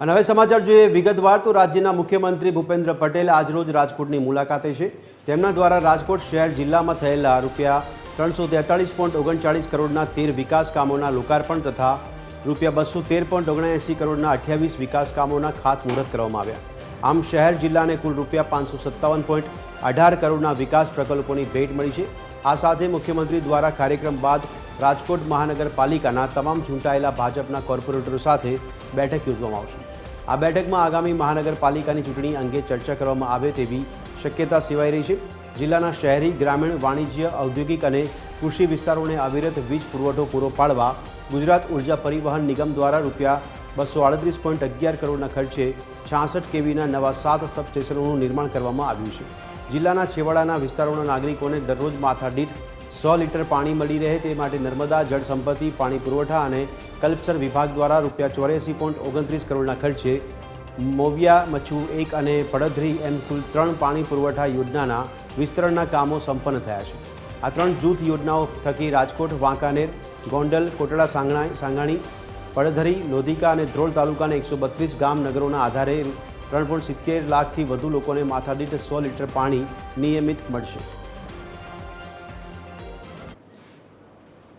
અને હવે સમાચાર જોઈએ વિગતવાર. તો રાજ્યના મુખ્યમંત્રી ભૂપેન્દ્ર પટેલ આજરોજ રાજકોટની મુલાકાતે છે. તેમના દ્વારા રાજકોટ શહેર જિલ્લામાં થયેલા રૂપિયા ત્રણસો તેતાળીસ પોઈન્ટ ઓગણચાળીસ કરોડના તેર વિકાસ કામોના લોકાર્પણ તથા રૂપિયા બસો તેર પોઈન્ટ ઓગણએંસી કરોડના અઠ્યાવીસ વિકાસ કામોના ખાતમુહૂર્ત કરવામાં આવ્યા. આમ શહેર જિલ્લાને કુલ રૂપિયા પાંચસો સત્તાવન પોઈન્ટ અઢાર કરોડના વિકાસ પ્રકલ્પોની ભેટ મળી છે. આ સાથે મુખ્યમંત્રી દ્વારા કાર્યક્રમ બાદ રાજકોટ મહાનગરપાલિકાના તમામ ચૂંટાયેલા ભાજપના કોર્પોરેટરો સાથે બેઠક યોજવામાં આવશે. આ બેઠકમાં આગામી મહાનગરપાલિકાની ચૂંટણી અંગે ચર્ચા કરવામાં આવે તેવી શક્યતા સેવાઈ રહી છે. જિલ્લાના શહેરી, ગ્રામીણ, વાણિજ્ય, ઔદ્યોગિક અને કૃષિ વિસ્તારોને અવિરત વીજ પુરવઠો પૂરો પાડવા ગુજરાત ઊર્જા પરિવહન નિગમ દ્વારા રૂપિયા બસો આડત્રીસ પોઈન્ટ અગિયાર કરોડના ખર્ચે છાસઠ કેવીના નવા સાત સબસ્ટેશનોનું નિર્માણ કરવામાં આવ્યું છે. જિલ્લાના છેવાડાના વિસ્તારોના નાગરિકોને દરરોજ માથાદીઠ સો લીટર પાણી મળી રહે તે માટે નર્મદા જળ સંપત્તિ, પાણી પુરવઠા અને કલ્પસર વિભાગ દ્વારા રૂપિયા ચોર્યાસી પોઈન્ટ ઓગણત્રીસ કરોડના ખર્ચે મોવિયા, મચ્છુ એક અને પડધરી એમ કુલ ત્રણ પાણી પુરવઠા યોજનાના વિસ્તરણના કામો સંપન્ન થયા છે. આ ત્રણ જૂથ યોજનાઓ થકી રાજકોટ, વાંકાનેર, ગોંડલ, કોટડા સાંગણા સાંગાણી પડધરી લોધિકા અને ધ્રોલ તાલુકાના એકસો બત્રીસ ગામ નગરોના આધારે ત્રણ પોઈન્ટ સિત્તેર લાખથી વધુ લોકોને માથાદીઠ સો લીટર પાણી નિયમિત મળશે.